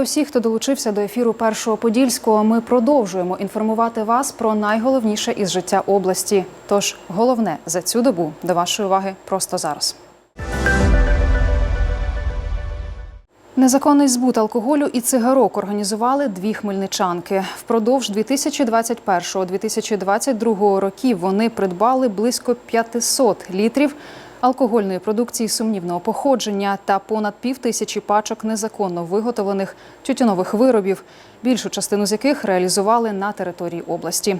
Вітаю усіх, хто долучився до ефіру першого подільського. Ми продовжуємо інформувати вас про найголовніше із життя області. Тож головне за цю добу до вашої уваги просто зараз. Незаконний збут алкоголю і цигарок організували дві хмельничанки. Впродовж 2021-2022 років вони придбали близько 500 літрів алкогольної продукції сумнівного походження та понад пів тисячі пачок незаконно виготовлених тютюнових виробів, більшу частину з яких реалізували на території області.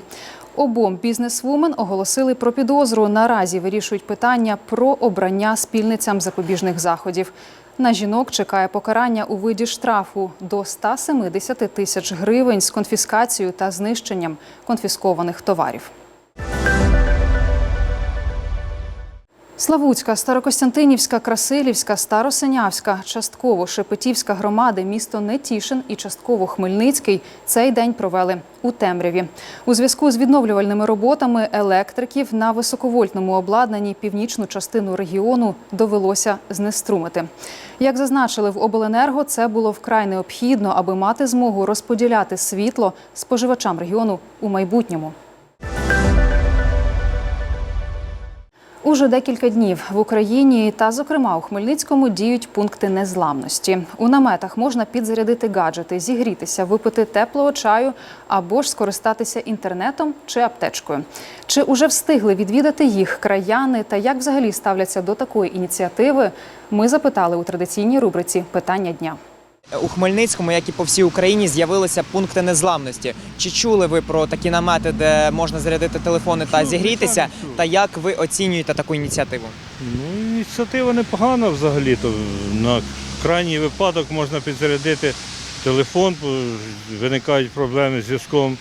Обом бізнесвумен оголосили про підозру. Наразі вирішують питання про обрання спільницям запобіжних заходів. На жінок чекає покарання у виді штрафу до 170 тисяч гривень з конфіскацією та знищенням конфіскованих товарів. Славутська, Старокостянтинівська, Красилівська, Старосинявська, частково Шепетівська громади, місто Нетішин і частково Хмельницький цей день провели у темряві. У зв'язку з відновлювальними роботами електриків на високовольтному обладнанні північну частину регіону довелося знеструмити. Як зазначили в обленерго, це було вкрай необхідно, аби мати змогу розподіляти світло споживачам регіону у майбутньому. Уже декілька днів в Україні та, зокрема, у Хмельницькому діють пункти незламності. У наметах можна підзарядити гаджети, зігрітися, випити теплого чаю або ж скористатися інтернетом чи аптечкою. Чи уже встигли відвідати їх краяни та як взагалі ставляться до такої ініціативи? Ми запитали у традиційній рубриці Питання дня. У Хмельницькому, як і по всій Україні, з'явилися пункти незламності. Чи чули ви про такі намети, де можна зарядити телефони та зігрітися? Та як ви оцінюєте таку ініціативу? Ну, ініціатива непогана взагалі. То на крайній випадок можна підзарядити телефон, бо виникають проблеми з зв'язком.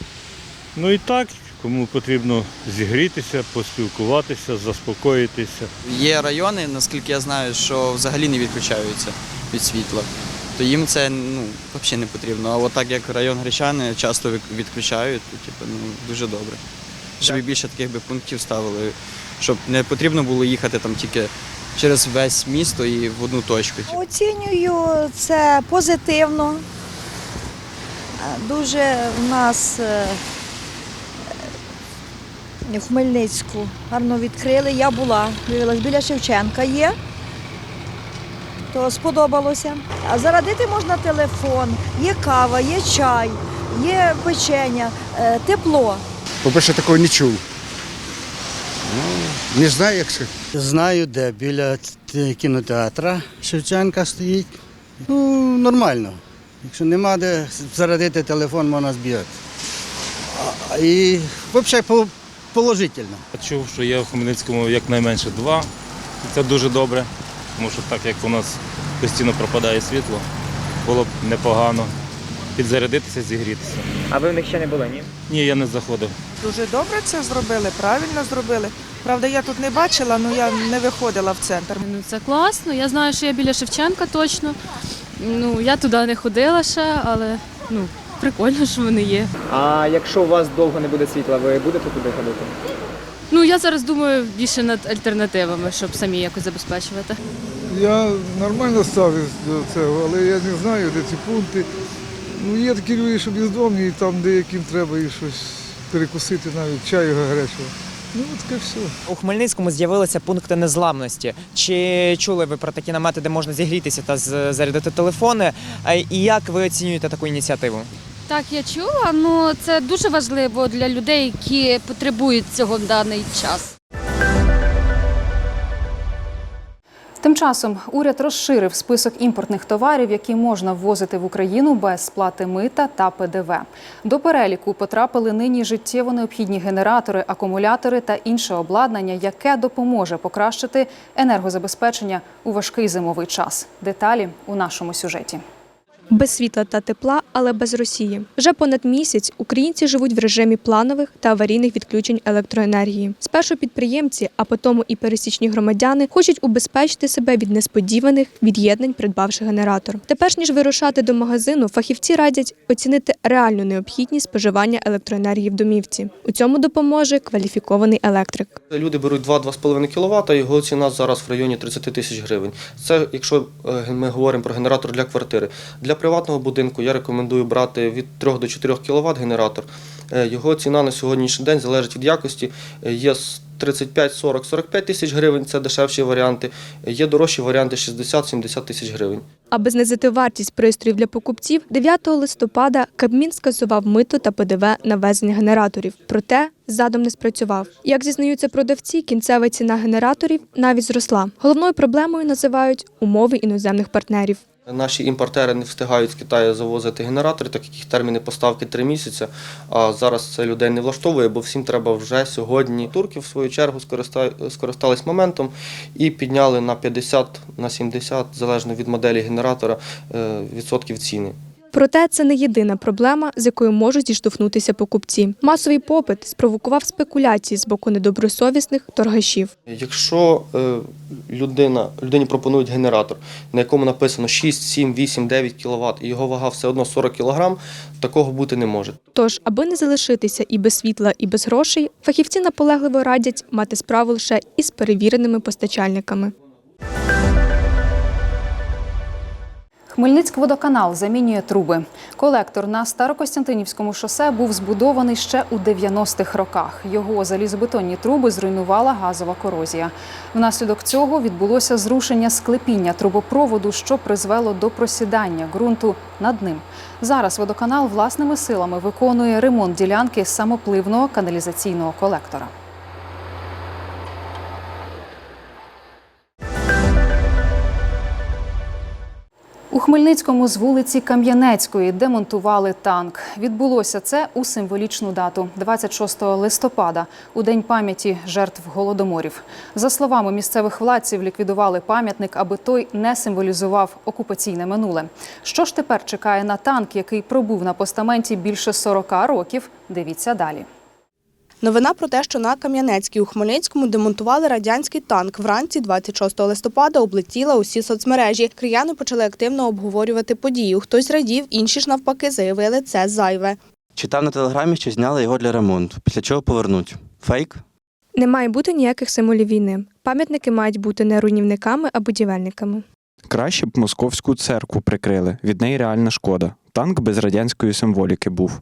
Ну і так, кому потрібно зігрітися, поспілкуватися, заспокоїтися. Є райони, наскільки я знаю, що взагалі не відключаються від світла. То їм це ну, взагалі не потрібно. А от так як район Гречани часто відключають, то типу, ну, дуже добре. Щоб і більше таких би пунктів ставили, щоб не потрібно було їхати там тільки через весь місто і в одну точку. типу. Оцінюю це позитивно. Е, Дуже в нас е, в Хмельницьку гарно відкрили. Я була, дивилась, біля Шевченка є. То сподобалося. А зарадити можна телефон, є кава, є чай, є печення, е, тепло. По-перше, такого не чув. Ну, не знаю, як сказати. Знаю, де біля кінотеатра Шевченка стоїть. Ну, нормально. Якщо нема де зарядити телефон, можна збігати. І взагалі положительно. Чув, що є в Хмельницькому якнайменше два. І це дуже добре, тому що так як у нас постійно пропадає світло, було б непогано підзарядитися, зігрітися. А ви в них ще не були, ні? Ні, я не заходив. Дуже добре це зробили, правильно зробили. Правда, я тут не бачила, але я не виходила в центр. Ну це класно. Я знаю, що я біля Шевченка точно. Ну я туди не ходила ще, але ну прикольно, що вони є. А якщо у вас довго не буде світла, ви будете туди ходити? Ну я зараз думаю більше над альтернативами, щоб самі якось забезпечувати. Я нормально ставлюсь до цього, але я не знаю, де ці пункти. Ну, є такі люди, що бездомні, і там деяким треба і щось перекусити, навіть чаю гарячого. Ну, таке все. У Хмельницькому з'явилися пункти незламності. Чи чули ви про такі намети, де можна зігрітися та зарядити телефони? Е, І як ви оцінюєте таку ініціативу? Так, я чула. Ну це дуже важливо для людей, які потребують цього в даний час. Тим часом уряд розширив список імпортних товарів, які можна ввозити в Україну без сплати мита та ПДВ. До переліку потрапили нині життєво необхідні генератори, акумулятори та інше обладнання, яке допоможе покращити енергозабезпечення у важкий зимовий час. Деталі у нашому сюжеті. Без світла та тепла, але без Росії. Вже понад місяць українці живуть в режимі планових та аварійних відключень електроенергії. Спершу підприємці, а потім і пересічні громадяни хочуть убезпечити себе від несподіваних від'єднань, придбавши генератор. Тепер ніж вирушати до магазину, фахівці радять оцінити реальну необхідність споживання електроенергії в домівці. У цьому допоможе кваліфікований електрик. Люди беруть 2-2,5 кВт, його ціна зараз в районі 30 тисяч гривень. Це якщо е, ми говоримо про генератор для квартири. Для приватного будинку я рекомендую брати від 3 до 4 кВт генератор. Е, Його ціна на сьогоднішній день залежить від якості. Е, Є 35, 40, 45 тисяч гривень це дешевші варіанти. Е, Є дорожчі варіанти 60-70 тисяч гривень. Аби знизити вартість пристроїв для покупців, 9 листопада Кабмін скасував мито та ПДВ на ввезення генераторів. Проте задум не спрацював. Як зізнаються продавці, кінцева ціна генераторів навіть зросла. Головною проблемою називають умови іноземних партнерів. Наші імпортери не встигають з Китаю завозити генератори, так як їх терміни поставки три місяці. А зараз це людей не влаштовує, бо всім треба вже сьогодні. Турки в свою чергу скориста- скористались моментом і підняли на 50 на 70, залежно від моделі генератора, е, відсотків ціни. Проте це не єдина проблема, з якою можуть зіштовхнутися покупці. Масовий попит спровокував спекуляції з боку недобросовісних торгашів. Якщо е, людина, людині пропонують генератор, на якому написано 6, 7, 8, 9 кВт, і його вага все одно 40 кг, такого бути не може. Тож, аби не залишитися і без світла, і без грошей, фахівці наполегливо радять мати справу лише із перевіреними постачальниками. Хмельницькводоканал замінює труби. Колектор на Старокостянтинівському шосе був збудований ще у 90-х роках. Його залізобетонні труби зруйнувала газова корозія. Внаслідок цього відбулося зрушення склепіння трубопроводу, що призвело до просідання ґрунту над ним. Зараз водоканал власними силами виконує ремонт ділянки самопливного каналізаційного колектора. У Хмельницькому з вулиці Кам'янецької демонтували танк. Відбулося це у символічну дату 26 листопада, у день пам'яті жертв голодоморів. За словами місцевих владців, ліквідували пам'ятник, аби той не символізував окупаційне минуле. Що ж тепер чекає на танк, який пробув на постаменті більше 40 років? Дивіться далі. Новина про те, що на Кам'янецькій у Хмельницькому демонтували радянський танк вранці 26 листопада облетіла усі соцмережі. Крияни почали активно обговорювати подію. Хтось радів, інші ж навпаки заявили це зайве. Читав на телеграмі, що зняли його для ремонту, після чого повернуть. Фейк? Не має бути ніяких символів війни. Пам'ятники мають бути не руйнівниками, а будівельниками. Краще б московську церкву прикрили. Від неї реальна шкода. Танк без радянської символіки був.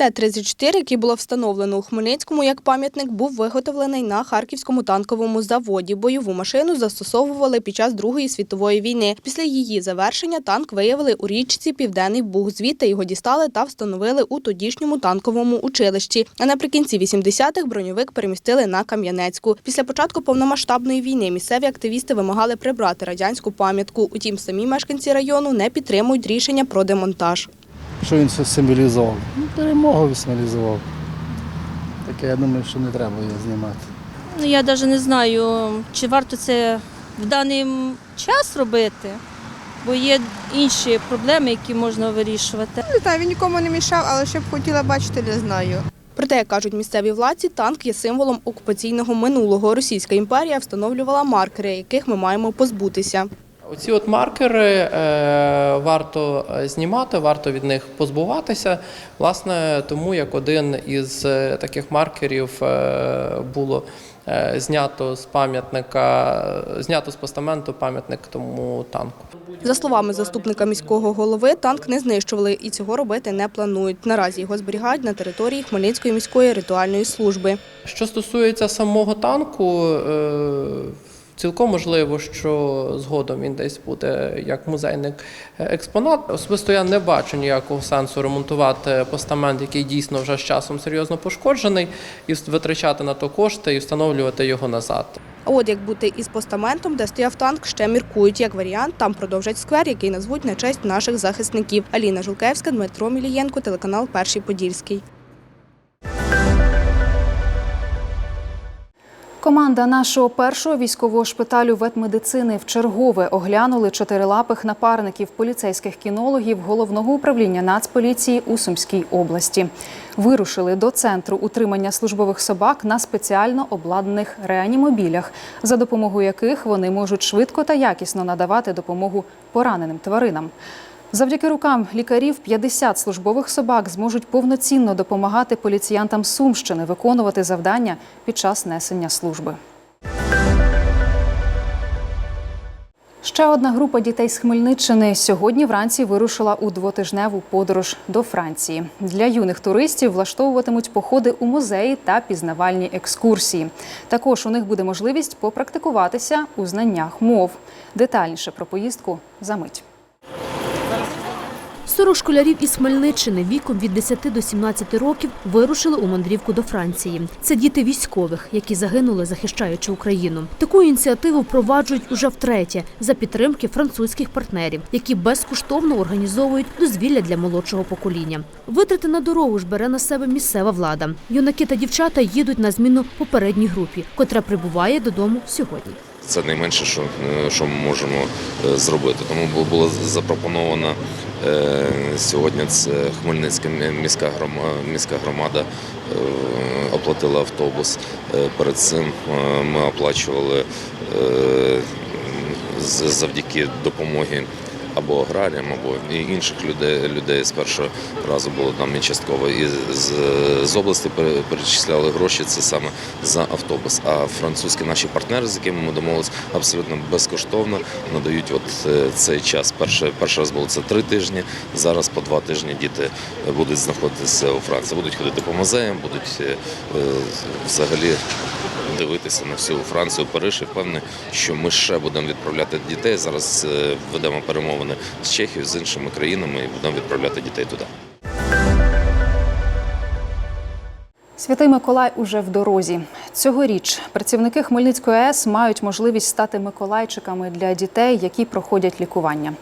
Т-34, який було встановлено у Хмельницькому як пам'ятник, був виготовлений на Харківському танковому заводі. Бойову машину застосовували під час Другої світової війни. Після її завершення танк виявили у річці Південний Буг. Звідти його дістали та встановили у тодішньому танковому училищі. А наприкінці 80-х броньовик перемістили на Кам'янецьку. Після початку повномасштабної війни місцеві активісти вимагали прибрати радянську пам'ятку. Утім, самі мешканці району не підтримують рішення про демонтаж. Що він це символізував? Ну, перемогу символізував. Таке, я думаю, що не треба його знімати. Ну, я навіть не знаю, чи варто це в даний час робити, бо є інші проблеми, які можна вирішувати. Не знаю, він нікому не мішав, але що б хотіла бачити, не знаю. Проте, як кажуть місцеві владці, танк є символом окупаційного минулого. Російська імперія встановлювала маркери, яких ми маємо позбутися. Оці от маркери е, варто е, знімати, варто від них позбуватися. Власне, тому як один із е, таких маркерів було знято з пам'ятника, знято з постаменту пам'ятник тому танку. За словами заступника міського голови, танк не знищували і цього робити не планують. Наразі його зберігають на території Хмельницької міської ритуальної служби. Що стосується самого танку, цілком можливо, що згодом він десь буде як музейний експонат. Особисто я не бачу ніякого сенсу ремонтувати постамент, який дійсно вже з часом серйозно пошкоджений, і витрачати на то кошти і встановлювати його назад. От як бути із постаментом, де стояв танк, ще міркують. Як варіант, там продовжать сквер, який назвуть на честь наших захисників. Аліна Жулкевська, Дмитро Мілієнко, телеканал Перший Подільський. Команда нашого першого військового шпиталю ветмедицини в чергове оглянули чотирилапих напарників поліцейських кінологів головного управління Нацполіції у Сумській області. Вирушили до центру утримання службових собак на спеціально обладнаних реанімобілях, за допомогою яких вони можуть швидко та якісно надавати допомогу пораненим тваринам. Завдяки рукам лікарів 50 службових собак зможуть повноцінно допомагати поліціянтам Сумщини виконувати завдання під час несення служби. Ще одна група дітей з Хмельниччини сьогодні вранці вирушила у двотижневу подорож до Франції. Для юних туристів влаштовуватимуть походи у музеї та пізнавальні екскурсії. Також у них буде можливість попрактикуватися у знаннях мов. Детальніше про поїздку за мить. 40 школярів із Хмельниччини віком від 10 до 17 років вирушили у мандрівку до Франції. Це діти військових, які загинули, захищаючи Україну. Таку ініціативу впроваджують уже втретє за підтримки французьких партнерів, які безкоштовно організовують дозвілля для молодшого покоління. Витрати на дорогу ж бере на себе місцева влада. Юнаки та дівчата їдуть на зміну попередній групі, котра прибуває додому сьогодні. Це найменше, що, е, що ми можемо е, зробити. Тому бу- була запропонована е, сьогодні це Хмельницька міська громада, міська громада е, оплатила автобус. Е, Перед цим е, ми оплачували е, завдяки допомоги або аграріям, або і інших людей, людей з першого разу було там і частково. І з, з області пере- перечисляли гроші це саме за автобус. А французькі наші партнери, з якими ми домовилися, абсолютно безкоштовно надають от е, цей час. Перше, перший раз було це три тижні. Зараз по два тижні діти будуть знаходитися у Франції. Будуть ходити по музеям, будуть е, е, взагалі дивитися на всю Францію, Париж і впевнений, що ми ще будемо відправляти дітей. Зараз е, ведемо перемовини з Чехією, з іншими країнами і будемо відправляти дітей туди. Святий Миколай уже в дорозі. Цьогоріч працівники Хмельницької АЕС мають можливість стати миколайчиками для дітей, які проходять лікування.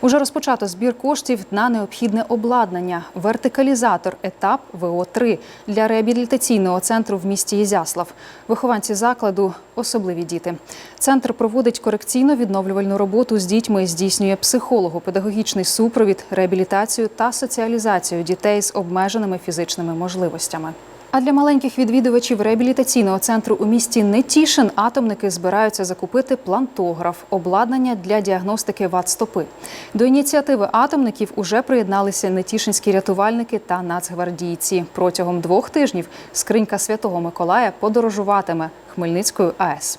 Уже розпочато збір коштів на необхідне обладнання, вертикалізатор етап ВО-3 для реабілітаційного центру в місті Ізяслав. Вихованці закладу особливі діти. Центр проводить корекційно-відновлювальну роботу з дітьми, здійснює психолого-педагогічний супровід, реабілітацію та соціалізацію дітей з обмеженими фізичними можливостями. А для маленьких відвідувачів реабілітаційного центру у місті Нетішин атомники збираються закупити плантограф, обладнання для діагностики вад стопи. До ініціативи атомників уже приєдналися нетішинські рятувальники та нацгвардійці. Протягом двох тижнів скринька Святого Миколая подорожуватиме Хмельницькою АЕС.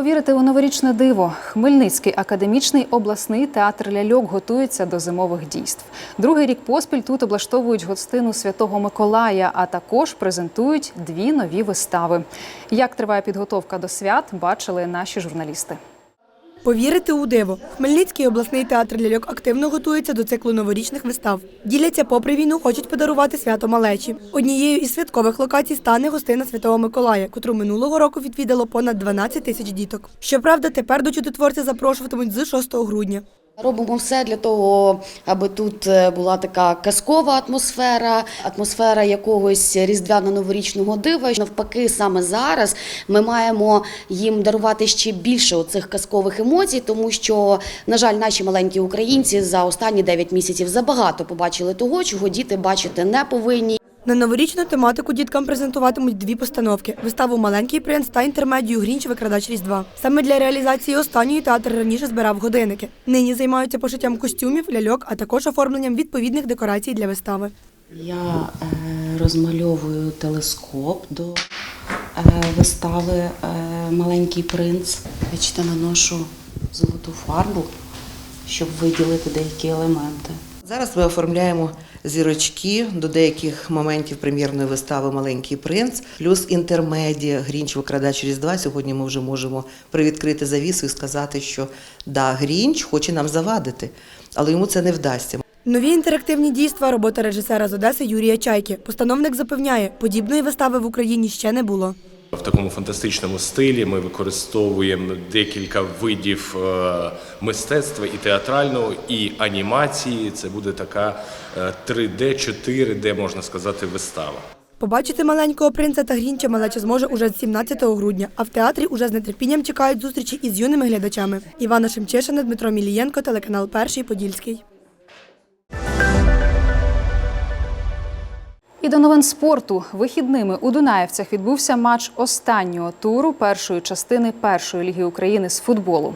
Повірити у новорічне диво. Хмельницький академічний обласний театр ляльок готується до зимових дійств. Другий рік поспіль тут облаштовують гостину Святого Миколая, а також презентують дві нові вистави. Як триває підготовка до свят, бачили наші журналісти. Повірити у диво. Хмельницький обласний театр ляльок активно готується до циклу новорічних вистав. Діляться попри війну, хочуть подарувати свято малечі. Однією із святкових локацій стане гостина Святого Миколая, котру минулого року відвідало понад 12 тисяч діток. Щоправда, тепер до чудотворця запрошуватимуть з 6 грудня. Робимо все для того, аби тут е, була така казкова атмосфера, атмосфера якогось різдвяно-новорічного дива. Навпаки, саме зараз ми маємо їм дарувати ще більше оцих казкових емоцій, тому що, на жаль, наші маленькі українці за останні 9 місяців забагато побачили того, чого діти бачити не повинні. На новорічну тематику діткам презентуватимуть дві постановки: виставу Маленький принц та інтермедію Грінч Викрадач Різдва. Саме для реалізації останньої театр раніше збирав годинники. Нині займаються пошиттям костюмів, ляльок, а також оформленням відповідних декорацій для вистави. Я е, розмальовую телескоп до е, вистави е, Маленький принц. Я Бачите, наношу золоту фарбу, щоб виділити деякі елементи. Зараз ми оформляємо зірочки до деяких моментів прем'єрної вистави Маленький принц, плюс інтермедія Грінч викрадач Різдва. Сьогодні ми вже можемо привідкрити завісу і сказати, що да, Грінч хоче нам завадити, але йому це не вдасться. Нові інтерактивні дійства робота режисера з Одеси Юрія Чайки. Постановник запевняє, подібної вистави в Україні ще не було. В такому фантастичному стилі ми використовуємо декілька видів е, мистецтва і театрального, і анімації. Це буде така е, 3D, 4D, можна сказати, вистава. Побачити маленького принца та Грінча малеча зможе уже з 17 грудня, а в театрі уже з нетерпінням чекають зустрічі із юними глядачами. Івана Шемчишина, Дмитро Мілієнко, телеканал Перший Подільський. І до новин спорту вихідними у Дунаєвцях відбувся матч останнього туру першої частини першої ліги України з футболу.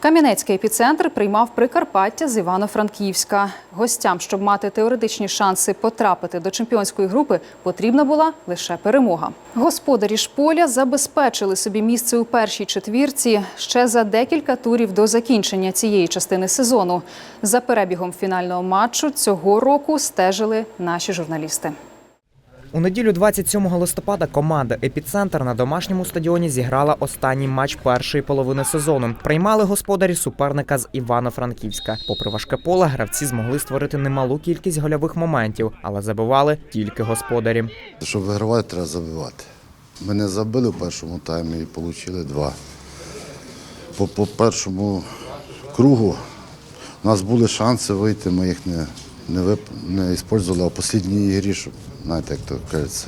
Кам'янецький епіцентр приймав Прикарпаття з Івано-Франківська. Гостям, щоб мати теоретичні шанси потрапити до чемпіонської групи, потрібна була лише перемога. Господарі ж поля забезпечили собі місце у першій четвірці ще за декілька турів до закінчення цієї частини сезону. За перебігом фінального матчу цього року стежили наші журналісти. У неділю 27 листопада команда Епіцентр на домашньому стадіоні зіграла останній матч першої половини сезону. Приймали господарі суперника з Івано-Франківська. Попри важке поле, гравці змогли створити немалу кількість гольових моментів, але забивали тільки господарі. Щоб вигравати, треба забивати. Ми не забили в першому таймі і отримали два. По, по першому кругу у нас були шанси вийти, ми їх не, не, вип... не використовували, а в останній грі, щоб, знаєте, як то кажеться,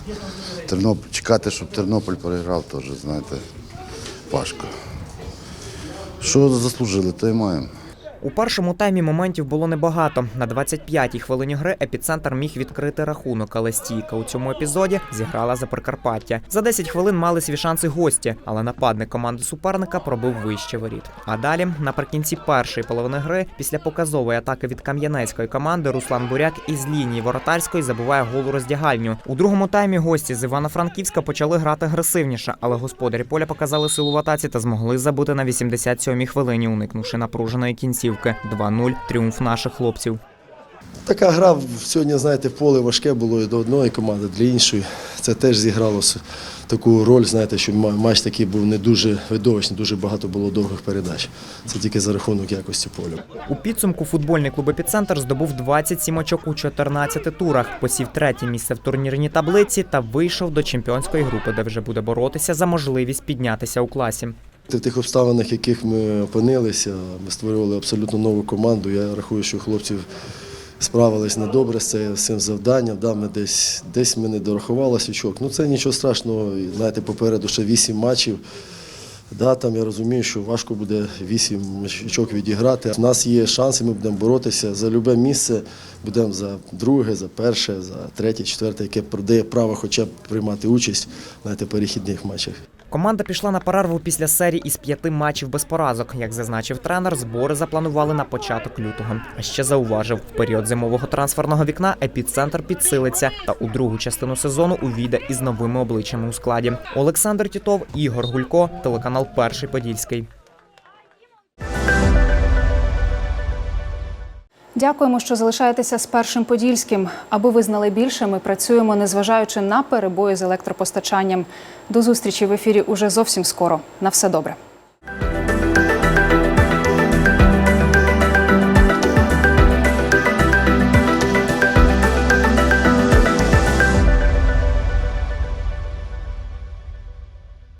Тернополь, чекати, щоб Тернопіль переграв, теж, знаєте, важко. Що заслужили, то й маємо. У першому таймі моментів було небагато. На 25-й хвилині гри епіцентр міг відкрити рахунок, але стійка у цьому епізоді зіграла за Прикарпаття. За 10 хвилин мали свій шанси гості, але нападник команди суперника пробив вище воріт. А далі, наприкінці першої половини гри, після показової атаки від кам'янецької команди, Руслан Буряк із лінії воротарської забиває гол у роздягальню. У другому таймі гості з Івано-Франківська почали грати агресивніше, але господарі поля показали силу в атаці та змогли забити на 87-й хвилині, уникнувши напруженої кінцівки. 2-0 – тріумф наших хлопців. Така гра сьогодні, знаєте, поле важке було і до одної команди, для іншої. Це теж зіграло таку роль, знаєте, що матч такий був не дуже видовищний, дуже багато було довгих передач. Це тільки за рахунок якості поля. У підсумку футбольний клуб «Епіцентр» здобув 27 очок у 14 турах, посів третє місце в турнірній таблиці та вийшов до чемпіонської групи, де вже буде боротися за можливість піднятися у класі. В тих обставинах, в яких ми опинилися, ми створювали абсолютно нову команду. Я рахую, що хлопців справились недобре з цим- завданням. Да, ми десь, десь ми не дорахували очок. Ну це нічого страшного. Знаєте, попереду ще вісім матчів. Да, там я розумію, що важко буде вісім очок відіграти. У нас є шанси, ми будемо боротися за любе місце. Будемо за друге, за перше, за третє, четверте, яке продає право хоча б приймати участь в перехідних матчах. Команда пішла на перерву після серії із п'яти матчів без поразок. Як зазначив тренер, збори запланували на початок лютого. А ще зауважив, в період зимового трансферного вікна епіцентр підсилиться та у другу частину сезону увійде із новими обличчями у складі. Олександр Тітов, Ігор Гулько, телеканал Перший Подільський. Дякуємо, що залишаєтеся з першим подільським. Аби ви знали більше, ми працюємо, незважаючи на перебої з електропостачанням. До зустрічі в ефірі уже зовсім скоро. На все добре.